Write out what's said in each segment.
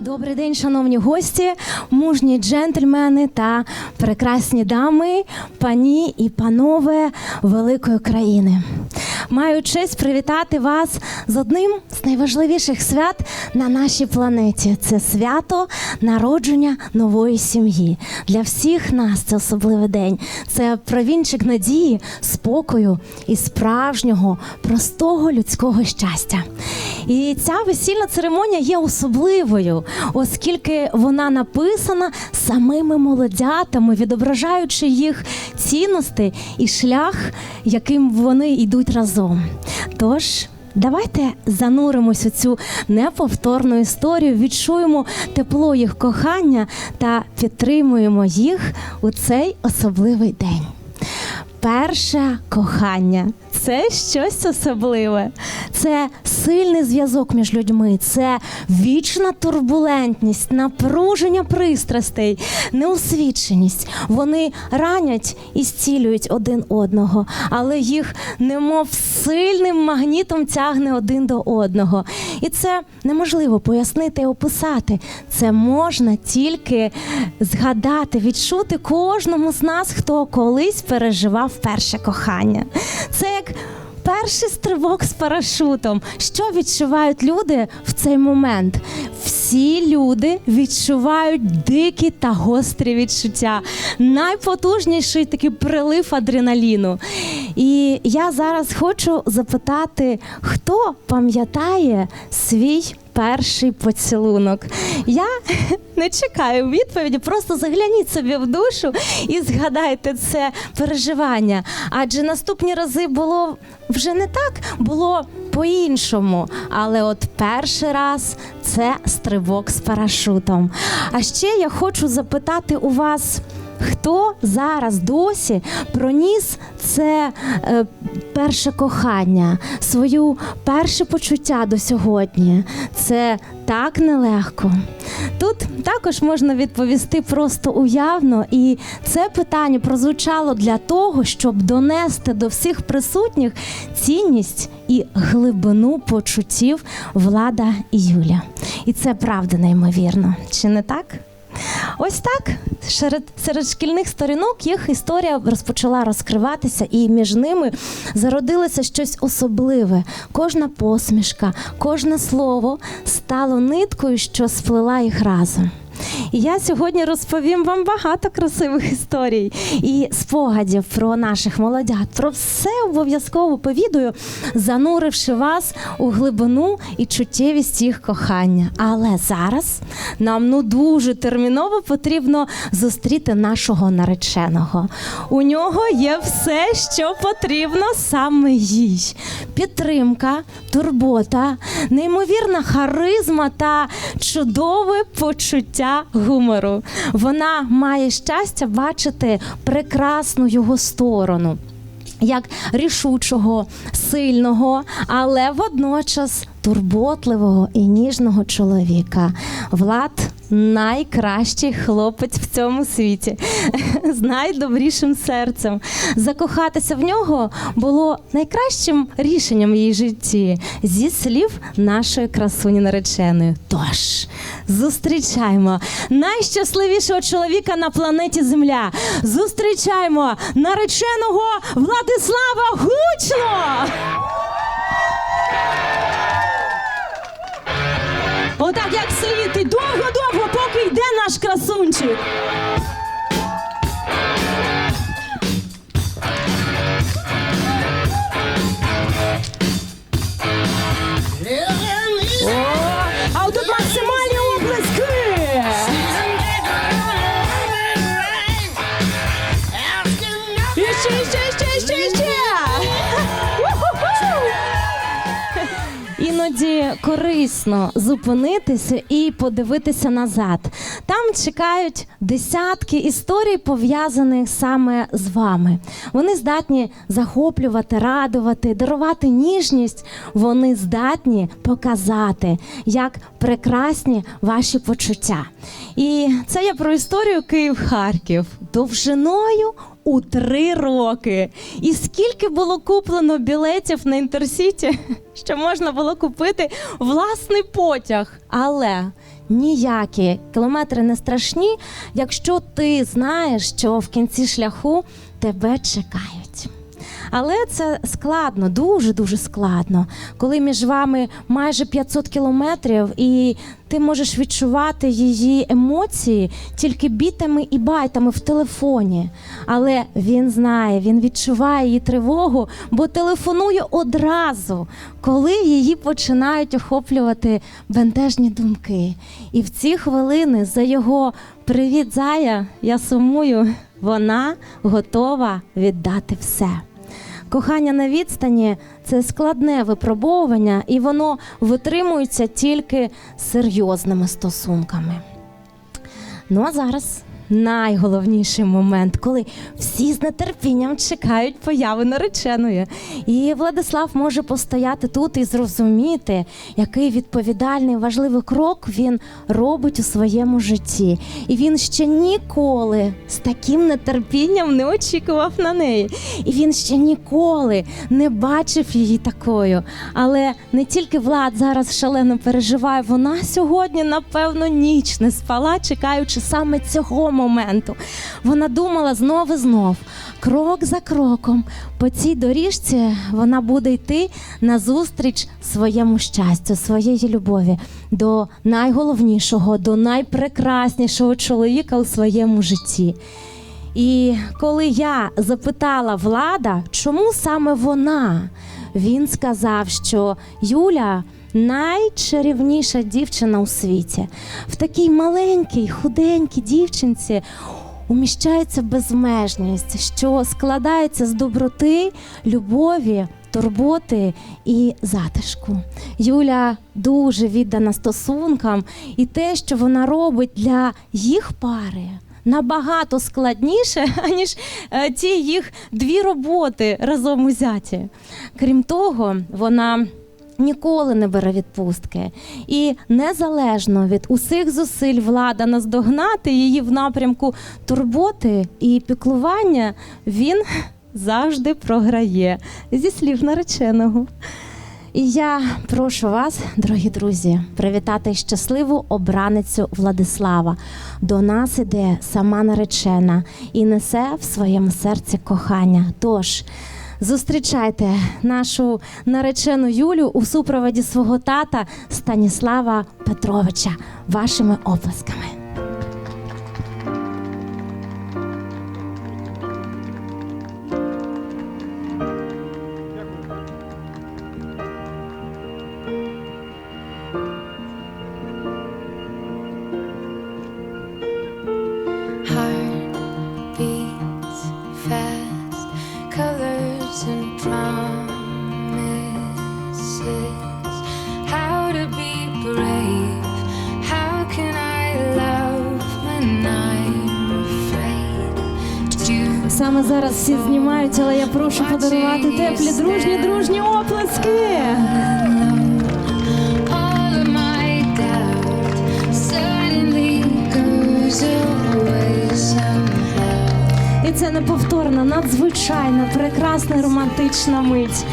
Добрий день, шановні гості, мужні джентльмени та прекрасні дами, пані і панове великої країни. Маю честь привітати вас з одним з найважливіших свят на нашій планеті. Це свято народження нової сім'ї. Для всіх нас це особливий день. Це провінчик надії, спокою і справжнього простого людського щастя. І ця весільна церемонія є особливою, оскільки вона написана самими молодятами, відображаючи їх цінності і шлях, яким вони йдуть разом. Тож. Давайте зануримось у цю неповторну історію, відчуємо тепло їх кохання та підтримуємо їх у цей особливий день. Перше кохання це щось особливе. Це сильний зв'язок між людьми, це вічна турбулентність, напруження пристрастей, неосвіченість. Вони ранять і зцілюють один одного, але їх немов сильним магнітом тягне один до одного. І це неможливо пояснити і описати. Це можна тільки згадати, відчути кожному з нас, хто колись переживав перше кохання. Це як перший стрибок з парашутом. Що відчувають люди в цей момент? Всі люди відчувають дикі та гострі відчуття, найпотужніший такий прилив адреналіну. І я зараз хочу запитати, хто пам'ятає свій перший поцілунок. Я не чекаю відповіді, просто загляніть собі в душу і згадайте це переживання. Адже наступні рази було вже не так, було по-іншому. Але от перший раз це стрибок з парашутом. А ще я хочу запитати у вас. Хто зараз досі проніс це е, перше кохання, свою перше почуття до сьогодні? Це так нелегко. Тут також можна відповісти просто уявно, і це питання прозвучало для того, щоб донести до всіх присутніх цінність і глибину почуттів влада і Юля. І це правда неймовірно, чи не так? Ось так серед, серед шкільних сторінок їх історія розпочала розкриватися, і між ними зародилося щось особливе. Кожна посмішка, кожне слово стало ниткою, що сплела їх разом. І я сьогодні розповім вам багато красивих історій і спогадів про наших молодят. Про все обов'язково повідаю, зануривши вас у глибину і чуттєвість їх кохання. Але зараз нам ну дуже терміново потрібно зустріти нашого нареченого. У нього є все, що потрібно саме їй: підтримка, турбота, неймовірна харизма та чудове почуття гумору. Вона має щастя бачити прекрасну його сторону. Як рішучого, сильного, але водночас турботливого і ніжного чоловіка. Влад найкращий хлопець в цьому світі з найдобрішим серцем. Закохатися в нього було найкращим рішенням в її житті зі слів нашої красуні нареченої. Тож зустрічаємо найщасливішого чоловіка на планеті Земля. Зустрічаємо нареченого Владислава Гучно! Отак як і довго-довго, поки йде наш красунчик. Ще, ще, ще, ще, Корисно зупинитися і подивитися назад. Там чекають десятки історій, пов'язаних саме з вами. Вони здатні захоплювати, радувати, дарувати ніжність. Вони здатні показати, як прекрасні ваші почуття. І це я про історію Київ-Харків довжиною у три роки. І скільки було куплено білетів на інтерсіті, що можна було купити власний потяг. Але ніякі кілометри не страшні, якщо ти знаєш, що в кінці шляху тебе чекають. Але це складно, дуже дуже складно, коли між вами майже 500 кілометрів, і ти можеш відчувати її емоції тільки бітами і байтами в телефоні. Але він знає, він відчуває її тривогу, бо телефонує одразу, коли її починають охоплювати бентежні думки. І в ці хвилини за його привіт, зая, я сумую, вона готова віддати все. Кохання на відстані це складне випробовування, і воно витримується тільки серйозними стосунками. Ну а зараз найголовніший момент, коли всі з нетерпінням чекають появи нареченої. І Владислав може постояти тут і зрозуміти, який відповідальний важливий крок він робить у своєму житті. І він ще ніколи з таким нетерпінням не очікував на неї. І він ще ніколи не бачив її такою. Але не тільки Влад зараз шалено переживає, вона сьогодні, напевно, ніч не спала, чекаючи саме цього моменту. Вона думала знов і знов, крок за кроком. По цій доріжці вона буде йти назустріч своєму щастю, своєї любові до найголовнішого, до найпрекраснішого чоловіка у своєму житті. І коли я запитала влада, чому саме вона, він сказав, що Юля найчарівніша дівчина у світі. В такій маленькій, худенькій дівчинці уміщається безмежність, що складається з доброти, любові. Турботи і затишку. Юля дуже віддана стосункам, і те, що вона робить для їх пари, набагато складніше, аніж е, ті їх дві роботи разом узяті. Крім того, вона ніколи не бере відпустки. І незалежно від усіх зусиль влада наздогнати її в напрямку турботи і піклування, він завжди програє зі слів нареченого. І я прошу вас, дорогі друзі, привітати щасливу обраницю Владислава. До нас іде сама наречена і несе в своєму серці кохання. Тож зустрічайте нашу наречену Юлю у супроводі свого тата Станіслава Петровича вашими оплесками. Зараз всі знімають, але я прошу подарувати теплі, дружні, дружні оплески. І це неповторна, надзвичайна, прекрасна романтична мить.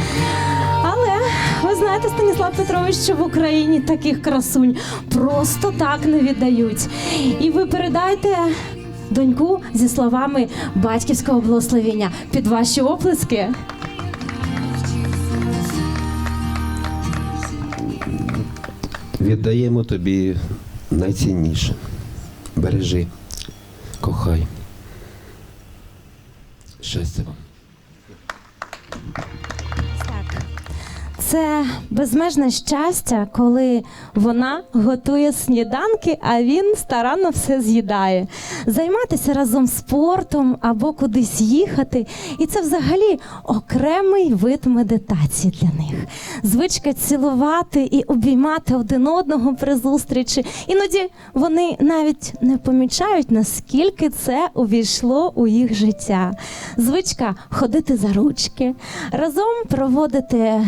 Але ви знаєте, Станіслав Петрович, що в Україні таких красунь просто так не віддають. І ви передайте доньку зі словами батьківського благословення під ваші оплески. Віддаємо тобі найцінніше. Бережи, кохай. Щастя вам. Це безмежне щастя, коли вона готує сніданки, а він старанно все з'їдає. Займатися разом спортом або кудись їхати. І це взагалі окремий вид медитації для них. Звичка цілувати і обіймати один одного при зустрічі. Іноді вони навіть не помічають, наскільки це увійшло у їх життя. Звичка ходити за ручки, разом проводити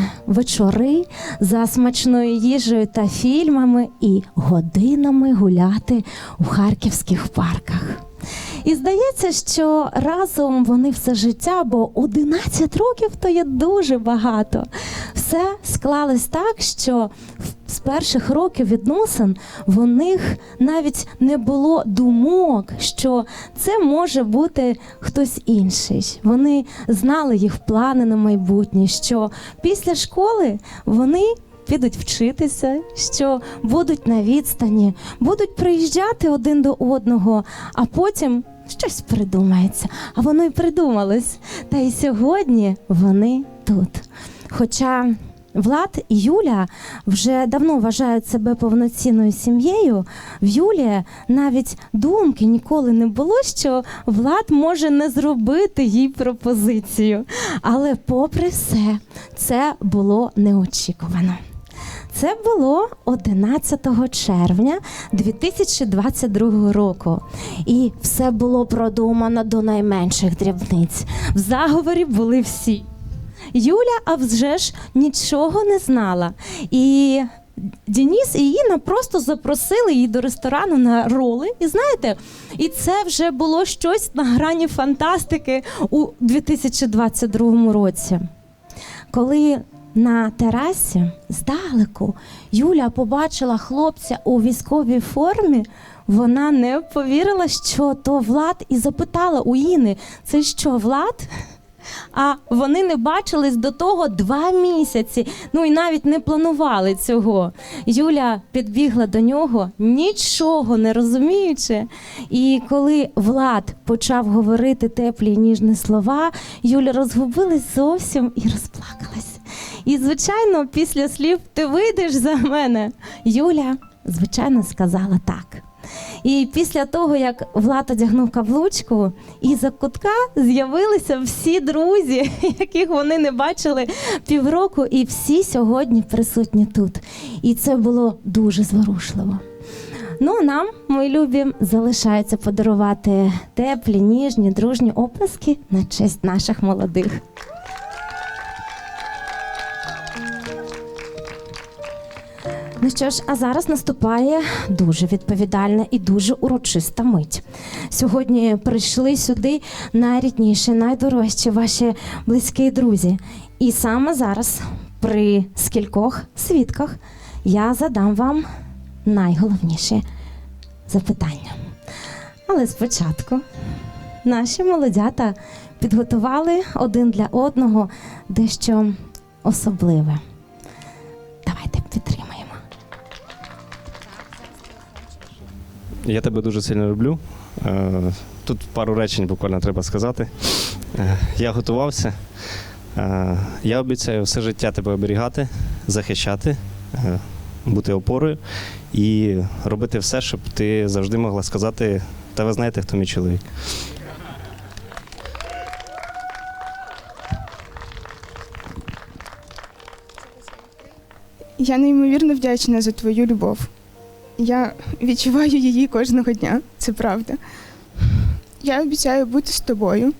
вечори за смачною їжею та фільмами і годинами гуляти у харківських парках. І здається, що разом вони все життя, бо 11 років то є дуже багато. Все склалось так, що з перших років відносин в них навіть не було думок, що це може бути хтось інший. Вони знали їх плани на майбутнє, що після школи вони підуть вчитися, що будуть на відстані, будуть приїжджати один до одного, а потім щось придумається. А воно й придумалось. Та й сьогодні вони тут. Хоча Влад і Юля вже давно вважають себе повноцінною сім'єю. В Юлі навіть думки ніколи не було, що Влад може не зробити їй пропозицію. Але, попри все, це було неочікувано. Це було 11 червня 2022 року, і все було продумано до найменших дрібниць. В заговорі були всі. Юля, а вже ж нічого не знала. І Дініс і Інна просто запросили її до ресторану на роли. І знаєте, і це вже було щось на грані фантастики у 2022 році. Коли на терасі здалеку Юля побачила хлопця у військовій формі, вона не повірила, що то Влад, і запитала у Іни: це що, Влад? А вони не бачились до того два місяці. Ну і навіть не планували цього. Юля підбігла до нього, нічого не розуміючи. І коли Влад почав говорити теплі ніжні слова, Юля розгубилась зовсім і розплакалась. І, звичайно, після слів ти вийдеш за мене. Юля, звичайно, сказала так. І після того, як Влад одягнув каблучку, і за кутка з'явилися всі друзі, яких вони не бачили півроку, і всі сьогодні присутні тут. І це було дуже зворушливо. Ну, нам, мої любі, залишається подарувати теплі, ніжні, дружні оплески на честь наших молодих. Ну що ж, а зараз наступає дуже відповідальна і дуже урочиста мить. Сьогодні прийшли сюди найрідніші, найдорожчі ваші близькі друзі. І саме зараз, при скількох свідках, я задам вам найголовніші запитання. Але спочатку наші молодята підготували один для одного дещо особливе. Давайте підтримаємо. Я тебе дуже сильно люблю. Е, Тут пару речень буквально треба сказати. Е, Я готувався. Е, Я обіцяю все життя тебе оберігати, захищати, бути опорою і робити все, щоб ти завжди могла сказати, та ви знаєте, хто мій чоловік. Я неймовірно вдячна за твою любов. Я відчуваю її кожного дня, це правда. Я обіцяю бути з тобою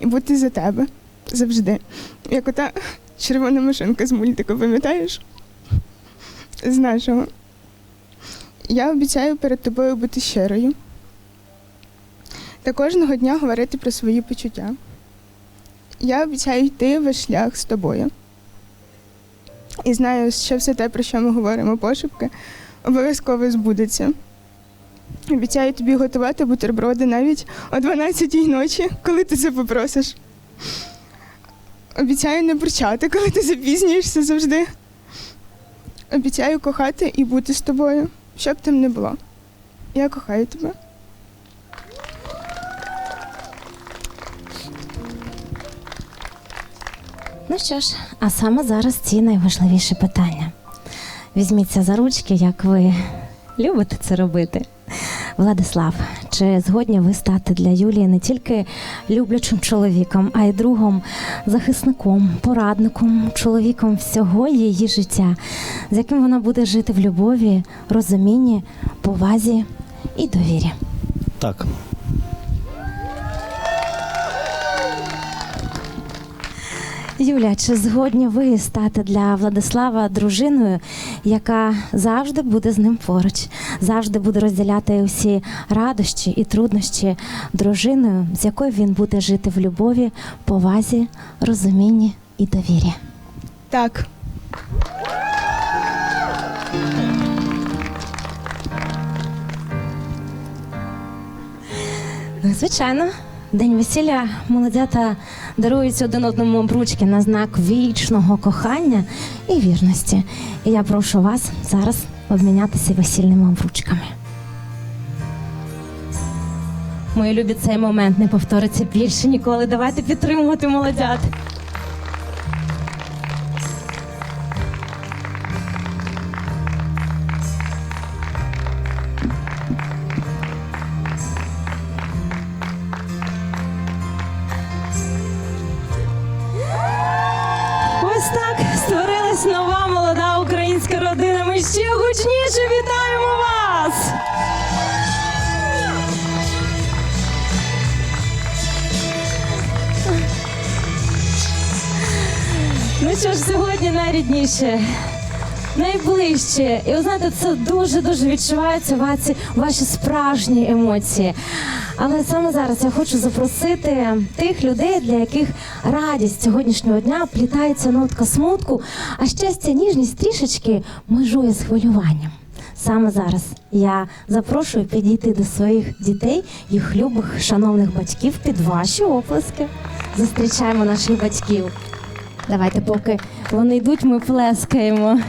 і бути за тебе завжди. Як ота червона машинка з мультику, пам'ятаєш? З нашого. Я обіцяю перед тобою бути щирою. Та кожного дня говорити про свої почуття. Я обіцяю йти весь шлях з тобою. І знаю, що все те, про що ми говоримо пошепки, обов'язково збудеться. Обіцяю тобі готувати бутерброди навіть о 12-й ночі, коли ти це попросиш. Обіцяю не бурчати, коли ти запізнюєшся завжди. Обіцяю кохати і бути з тобою, що б там не було. Я кохаю тебе. Ну що ж, а саме зараз ці найважливіші питання. Візьміться за ручки, як ви любите це робити. Владислав, чи згодні ви стати для Юлії не тільки люблячим чоловіком, а й другом, захисником, порадником, чоловіком всього її життя, з яким вона буде жити в любові, розумінні, повазі і довірі? Так, Юля, чи згодні ви стати для Владислава дружиною, яка завжди буде з ним поруч, завжди буде розділяти усі радощі і труднощі дружиною, з якою він буде жити в любові, повазі, розумінні і довірі? Так. Ну, звичайно день весілля молодята дарують один одному обручки на знак вічного кохання і вірності. І я прошу вас зараз обмінятися весільними обручками. Мої любі, цей момент не повториться більше ніколи. Давайте підтримувати молодят. Найрідніше, найближче. І ви знаєте, це дуже-дуже відчувається ваші, ваші справжні емоції. Але саме зараз я хочу запросити тих людей, для яких радість сьогоднішнього дня плітається нотка смутку, а щастя, ніжність трішечки межує з хвилюванням. Саме зараз я запрошую підійти до своїх дітей, їх любих, шановних батьків під ваші оплески. Зустрічаємо наших батьків. Давайте, поки вони йдуть, ми плескаємо.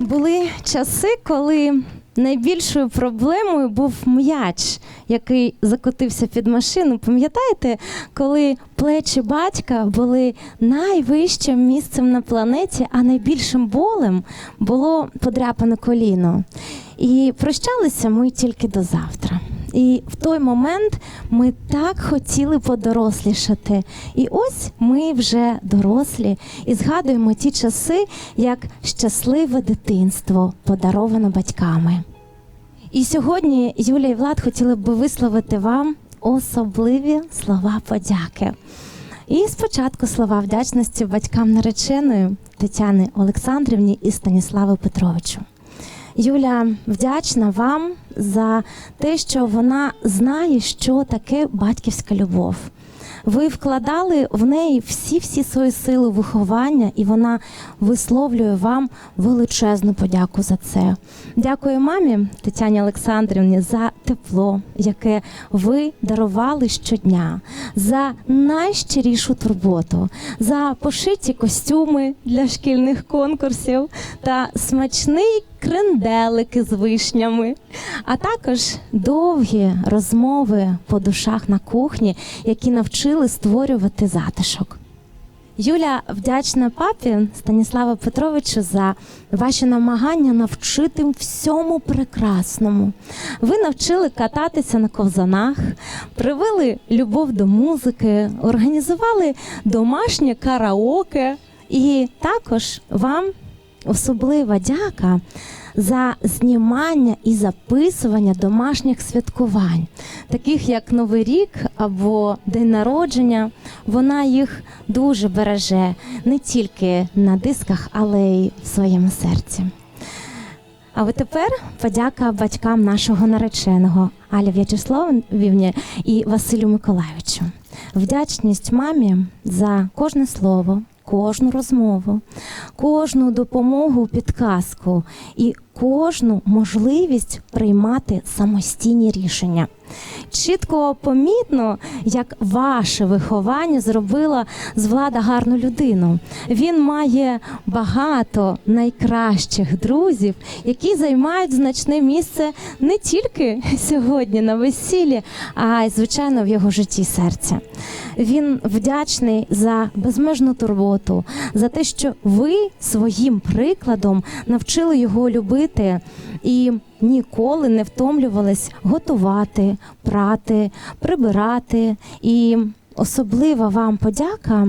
Були часи, коли найбільшою проблемою був м'яч, який закотився під машину. Пам'ятаєте, коли плечі батька були найвищим місцем на планеті, а найбільшим болем було подряпане коліно. І прощалися ми тільки до завтра. І в той момент ми так хотіли подорослішати. І ось ми вже дорослі і згадуємо ті часи, як щасливе дитинство подаровано батьками. І сьогодні Юлія і Влад хотіли б висловити вам особливі слова подяки. І спочатку слова вдячності батькам нареченої Тетяни Олександрівні і Станіславу Петровичу. Юля вдячна вам за те, що вона знає, що таке батьківська любов. Ви вкладали в неї всі-всі свої сили виховання, і вона висловлює вам величезну подяку за це. Дякую мамі Тетяні Олександрівні за тепло, яке ви дарували щодня, за найщирішу турботу, за пошиті костюми для шкільних конкурсів та смачний кренделики з вишнями, а також довгі розмови по душах на кухні, які навчили створювати затишок. Юля вдячна папі Станіславу Петровичу за ваші намагання навчити всьому прекрасному. Ви навчили кататися на ковзанах, привили любов до музики, організували домашнє караоке, і також вам особлива дяка за знімання і записування домашніх святкувань, таких як Новий рік або День народження. Вона їх дуже береже не тільки на дисках, але й в своєму серці. А от тепер подяка батькам нашого нареченого Алі В'ячеславівні і Василю Миколайовичу. Вдячність мамі за кожне слово, кожну розмову, кожну допомогу, підказку. І кожну можливість приймати самостійні рішення. Чітко помітно, як ваше виховання зробило з влада гарну людину. Він має багато найкращих друзів, які займають значне місце не тільки сьогодні на весіллі, а й звичайно в його житті серця. Він вдячний за безмежну турботу, за те, що ви своїм прикладом навчили його любити і ніколи не втомлювались готувати, прати, прибирати. І особлива вам подяка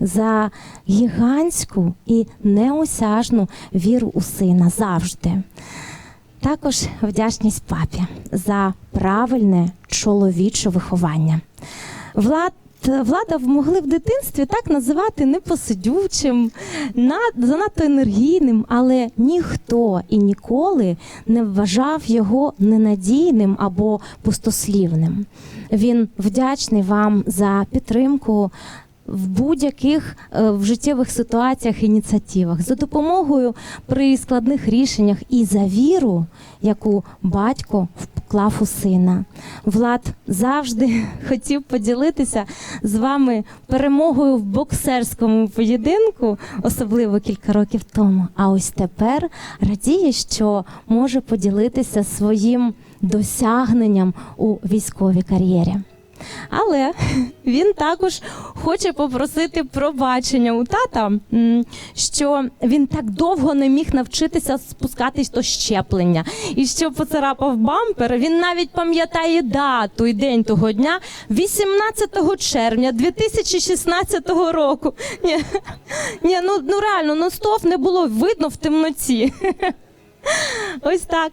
за гігантську і неосяжну віру у сина завжди. Також вдячність папі за правильне чоловіче виховання. Влад Влада могли в дитинстві так називати непосидючим, занадто енергійним, але ніхто і ніколи не вважав його ненадійним або пустослівним. Він вдячний вам за підтримку в будь-яких е, в життєвих ситуаціях ініціативах, за допомогою при складних рішеннях і за віру, яку батько вклав у сина. Влад завжди хотів поділитися з вами перемогою в боксерському поєдинку, особливо кілька років тому. А ось тепер радіє, що може поділитися своїм досягненням у військовій кар'єрі. Але він також хоче попросити пробачення у тата, що він так довго не міг навчитися спускатись до щеплення. І що поцарапав бампер, він навіть пам'ятає дату і день того дня 18 червня 2016 року. Ні, ні ну, ну реально, ну стов не було видно в темноті. Ось так.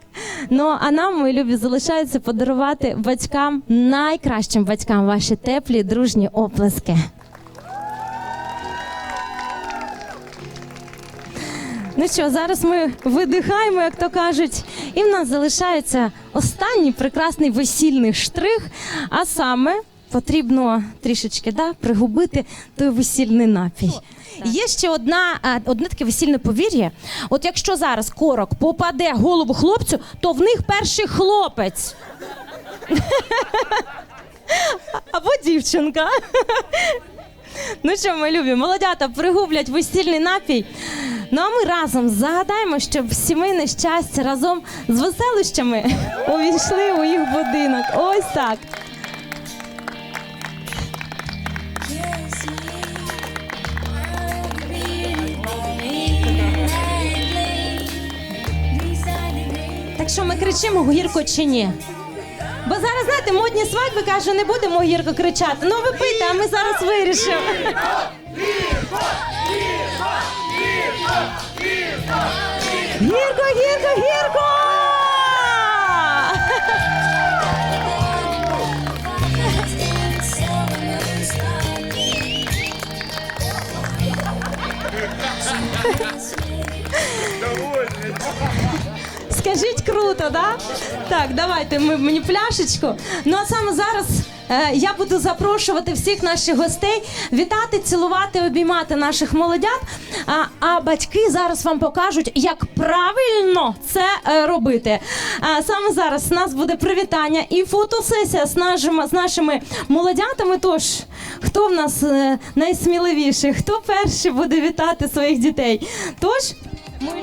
Ну а нам, мої любі, залишається подарувати батькам, найкращим батькам ваші теплі, дружні оплески. Ну що, зараз ми видихаємо, як то кажуть, і в нас залишається останній прекрасний весільний штрих, а саме потрібно трішечки да, пригубити той весільний напій. Є ще одна, одне таке весільне повір'я. От якщо зараз корок попаде голову хлопцю, то в них перший хлопець. Або дівчинка. Ну що, ми любі, молодята пригублять весільний напій. Ну а ми разом загадаємо, щоб сімейне щастя разом з веселищами увійшли у їх будинок. Ось так. Так що ми кричимо гірко чи ні? Бо зараз, знаєте, модні свадьби каже, не будемо гірко кричати. Ну ви пийте, а ми зараз вирішимо. Гірко, гірко, гірко! Скажіть круто, да? Так, давайте ми мені пляшечку. Ну а саме зараз е, я буду запрошувати всіх наших гостей вітати, цілувати, обіймати наших молодят. А, а батьки зараз вам покажуть, як правильно це е, робити. А саме зараз у нас буде привітання і фотосесія з нашими, з нашими молодятами. Тож, хто в нас е, найсміливіший, хто перший буде вітати своїх дітей? Тож.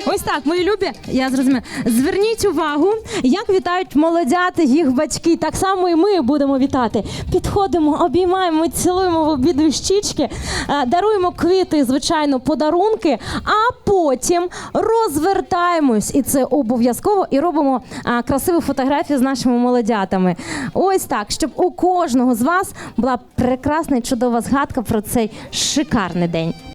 Ось так, мої любі, я зрозуміла. Зверніть увагу, як вітають молодяти їх батьки. Так само і ми будемо вітати. Підходимо, обіймаємо, цілуємо в обидві щічки, е, даруємо квіти, звичайно, подарунки, а потім розвертаємось, і це обов'язково, і робимо а, красиві фотографії з нашими молодятами. Ось так, щоб у кожного з вас була прекрасна і чудова згадка про цей шикарний день.